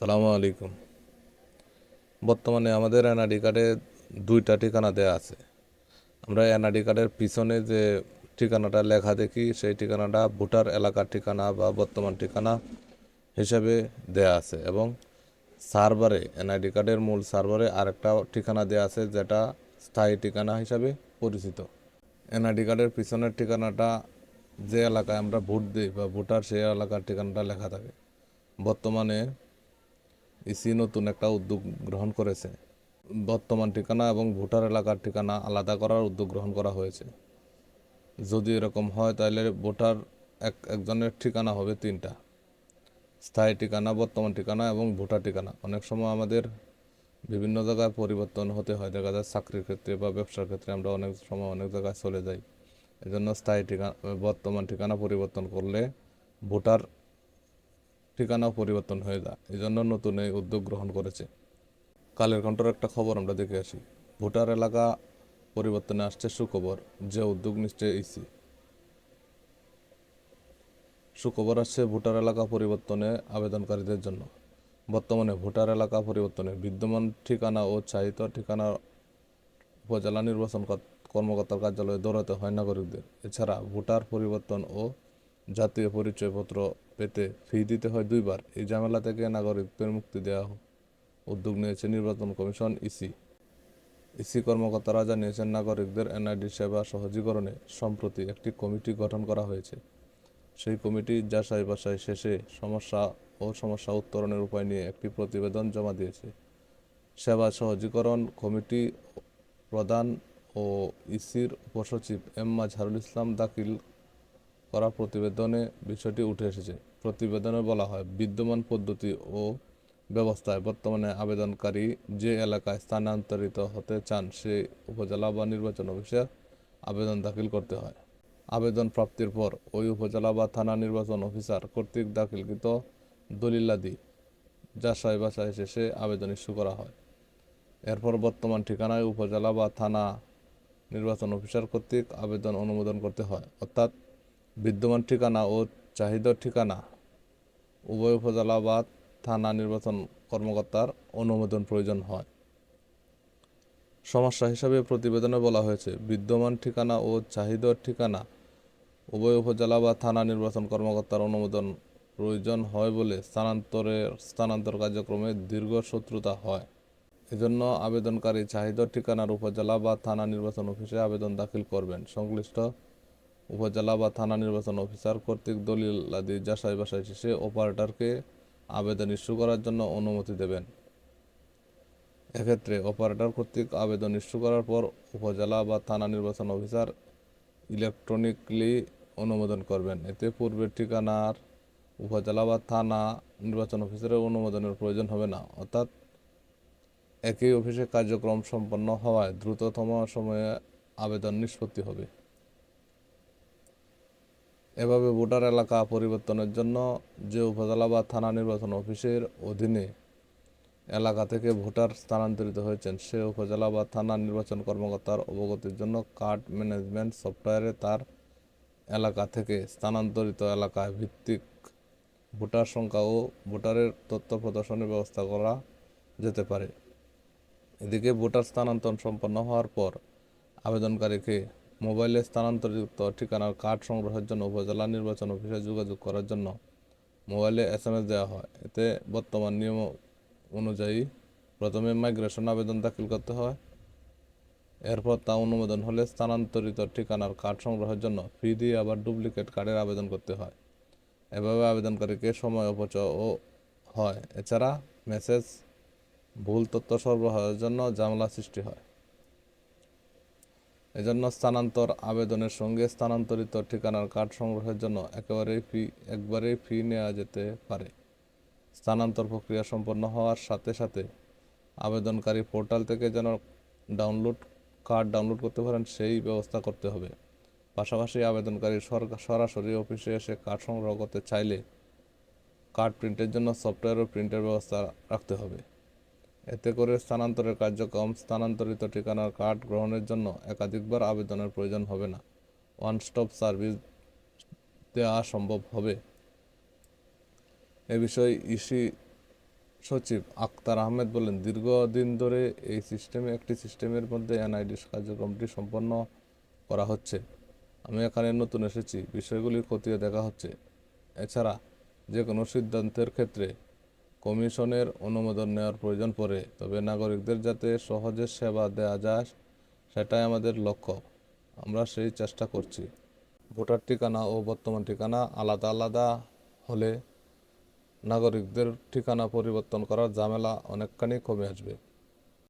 সালামু আলাইকুম। বর্তমানে আমাদের এনআইডি কার্ডে দুইটা ঠিকানা দেওয়া আছে। আমরা এনআইডি কার্ডের পিছনে যে ঠিকানাটা লেখা দেখি, সেই ঠিকানাটা ভোটার এলাকার ঠিকানা বা বর্তমান ঠিকানা হিসেবে দেয়া আছে এবং সার্ভারে এনআইডি কার্ডের মূল সার্ভারে আরেকটা ঠিকানা দেয়া আছে যেটা স্থায়ী ঠিকানা হিসাবে পরিচিত। এনআইডি কার্ডের পিছনের ঠিকানাটা যে এলাকায় আমরা ভোট দিই বা ভোটার সেই এলাকার ঠিকানাটা লেখা থাকে। বর্তমানে ইসি নতুন একটা উদ্যোগ গ্রহণ করেছে। বর্তমান ঠিকানা এবং ভোটার এলাকার ঠিকানা আলাদা করার উদ্যোগ গ্রহণ করা হয়েছে। যদি এরকম হয়, তাহলে ভোটার এক, একজনের ঠিকানা হবে তিনটা। স্থায়ী ঠিকানা, বর্তমান ঠিকানা এবং ভোটার ঠিকানা। অনেক সময় আমাদের বিভিন্ন জায়গায় পরিবর্তন হতে হয়। দেখা যায় চাকরির ক্ষেত্রে বা ব্যবসার ক্ষেত্রে আমরা অনেক সময় অনেক জায়গায় চলে যাই। এজন্য স্থায়ী ঠিকানা, বর্তমান ঠিকানা পরিবর্তন করলে ভোটার ঠিকানাও পরিবর্তন হয়ে যায়। এই জন্য নতুন এই উদ্যোগ গ্রহণ করেছে। কালের কণ্ঠর একটা খবর আমরা দেখে আসি। ভোটার এলাকা পরিবর্তনে আসছে সুখবর। যে উদ্যোগ নিচ্ছে ইসি। সুখবর আসছে ভোটার এলাকা পরিবর্তনে আবেদনকারীদের জন্য। বর্তমানে ভোটার এলাকা পরিবর্তনে বিদ্যমান ঠিকানা ও চাহিত ঠিকানা উপজেলা নির্বাচন কর- কর্মকর্তার কার্যালয়ে দৌড়াতে হয় নাগরিকদের। এছাড়া ভোটার পরিবর্তন ও জাতীয় পরিচয়পত্র পেতে ফি দিতে হয় দুইবার। এই ঝামেলা থেকে নাগরিকদের মুক্তি দেওয়া উদ্যোগ নিয়েছে নির্বাচন কমিশন, ইসি। ইসি কর্মকর্তারা জানিয়েছেন, নাগরিকদের এনআইডি সেবা সহজীকরণে সম্প্রতি একটি কমিটি গঠন করা হয়েছে। সেই কমিটি যাচাই বাছাই শেষে সমস্যা ও সমস্যা উত্তরণের উপায় নিয়ে একটি প্রতিবেদন জমা দিয়েছে। সেবা সহজীকরণ কমিটি প্রধান ও ইসির উপসচিব এম মাজহারুল ইসলাম দাখিল করা প্রতিবেদনে বিষয়টি উঠে এসেছে। প্রতিবেদনে বলা হয়, বিদ্যমান পদ্ধতি ও ব্যবস্থায় বর্তমানে আবেদনকারী যে এলাকায় স্থানান্তরিত হতে চান, সে উপজেলা বা নির্বাচন অফিসে আবেদন দাখিল করতে হয়। আবেদন প্রাপ্তির পর ওই উপজেলা বা থানা নির্বাচন অফিসার কর্তৃক দাখিলকৃত দলিলাদি যাচাই বাছাই শেষে আবেদন ইস্যু করা হয়। এরপর বর্তমান ঠিকানায় উপজেলা বা থানা নির্বাচন অফিসার কর্তৃক আবেদন অনুমোদন করতে হয়। অর্থাৎ বিদ্যমান ঠিকানা ও চাহিদার ঠিকানা, উভয় উপজেলা বা থানা নির্বাচন কর্মকর্তার অনুমোদন প্রয়োজন হয়। সমস্যা হিসাবে প্রতিবেদনে বলা হয়েছে, বিদ্যমান ঠিকানা ও চাহিদার ঠিকানা, উভয় উপজেলা বা থানা নির্বাচন কর্মকর্তার অনুমোদন প্রয়োজন হয় বলে স্থানান্তরের স্থানান্তর কার্যক্রমে দীর্ঘ শত্রুতা হয়। এজন্য আবেদনকারী চাহিদার ঠিকানার উপজেলা বা থানা নির্বাচন অফিসে আবেদন দাখিল করবেন। সংশ্লিষ্ট উপজেলা বা থানা নির্বাচন অফিসার কর্তৃক দলিল আদি যাচাই বাছাই শেষে অপারেটরকে আবেদন ইস্যু করার জন্য অনুমতি দেবেন। এক্ষেত্রে অপারেটর কর্তৃক আবেদন ইস্যু করার পর উপজেলা বা থানা নির্বাচন অফিসার ইলেকট্রনিকলি অনুমোদন করবেন। এতে পূর্বের ঠিকানার উপজেলা বা থানা নির্বাচন অফিসারের অনুমোদনের প্রয়োজন হবে না, অর্থাৎ একই অফিসে কার্যক্রম সম্পন্ন হওয়ায় দ্রুততম সময়ে আবেদন নিষ্পত্তি হবে। এভাবে ভোটার এলাকা পরিবর্তনের জন্য যে উপজেলা বা থানা নির্বাচন অফিসের অধীনে এলাকা থেকে ভোটার স্থানান্তরিত হয়েছেন, সে উপজেলা বা থানা নির্বাচন কর্মকর্তার অবগতির জন্য কার্ড ম্যানেজমেন্ট সফটওয়্যারে তার এলাকা থেকে স্থানান্তরিত এলাকায় ভিত্তিক ভোটার সংখ্যা ও ভোটারের তথ্য প্রদর্শনের ব্যবস্থা করা যেতে পারে। এদিকে ভোটার স্থানান্তর সম্পন্ন হওয়ার পর আবেদনকারীকে মোবাইলে স্থানান্তরিত ঠিকানার কার্ড সংগ্রহের জন্য উপজেলা নির্বাচন অফিসে যোগাযোগ করার জন্য মোবাইলে এস এম এস দেওয়া হয়। এতে বর্তমান নিয়ম অনুযায়ী প্রথমে মাইগ্রেশন আবেদন দাখিল করতে হয়। এরপর তা অনুমোদন হলে স্থানান্তরিত ঠিকানার কার্ড সংগ্রহের জন্য ফি দিয়ে আবার ডুপ্লিকেট কার্ডের আবেদন করতে হয়। এভাবে আবেদনকারীকে সময় অপচয়ও হয়। এছাড়া মেসেজ, ভুল তথ্য সরবরাহের জন্য ঝামেলা সৃষ্টি হয়। এজন্য স্থানান্তর আবেদনের সঙ্গে স্থানান্তরিত ঠিকানার কার্ড সংগ্রহের জন্য একেবারেই ফি একবারেই ফি নেওয়া যেতে পারে। স্থানান্তর প্রক্রিয়া সম্পন্ন হওয়ার সাথে সাথে আবেদনকারী পোর্টাল থেকে যেন ডাউনলোড, কার্ড ডাউনলোড করতে পারেন সেই ব্যবস্থা করতে হবে। পাশাপাশি আবেদনকারী সরাসরি অফিসে এসে কার্ড সংগ্রহ করতে চাইলে কার্ড প্রিন্টের জন্য সফটওয়্যার ও প্রিন্টের ব্যবস্থা রাখতে হবে। এতে করে স্থানান্তরের কার্যক্রম, স্থানান্তরিত ঠিকানার কার্ড গ্রহণের জন্য একাধিকবার আবেদনের প্রয়োজন হবে না। ওয়ান স্টপ সার্ভিস দেওয়া সম্ভব হবে। এ বিষয়ে ইসি সচিব আক্তার আহমেদ বলেন, দীর্ঘদিন ধরে এই সিস্টেমে, একটি সিস্টেমের মধ্যে এনআইডি কার্যক্রমটি সম্পন্ন করা হচ্ছে। আমি এখানে নতুন এসেছি বিষয়গুলি খতিয়ে দেখা হচ্ছে। এছাড়া যে কোনো সিদ্ধান্তের ক্ষেত্রে কমিশনের অনুমোদন নেওয়ার প্রয়োজন পড়ে, তবে নাগরিকদের যাতে সহজে সেবা দেওয়া যায় সেটাই আমাদের লক্ষ্য। আমরা সেই চেষ্টা করছি। ভোটার ঠিকানা ও বর্তমান ঠিকানা আলাদা আলাদা হলে নাগরিকদের ঠিকানা পরিবর্তন করার ঝামেলা অনেকখানি কমে আসবে।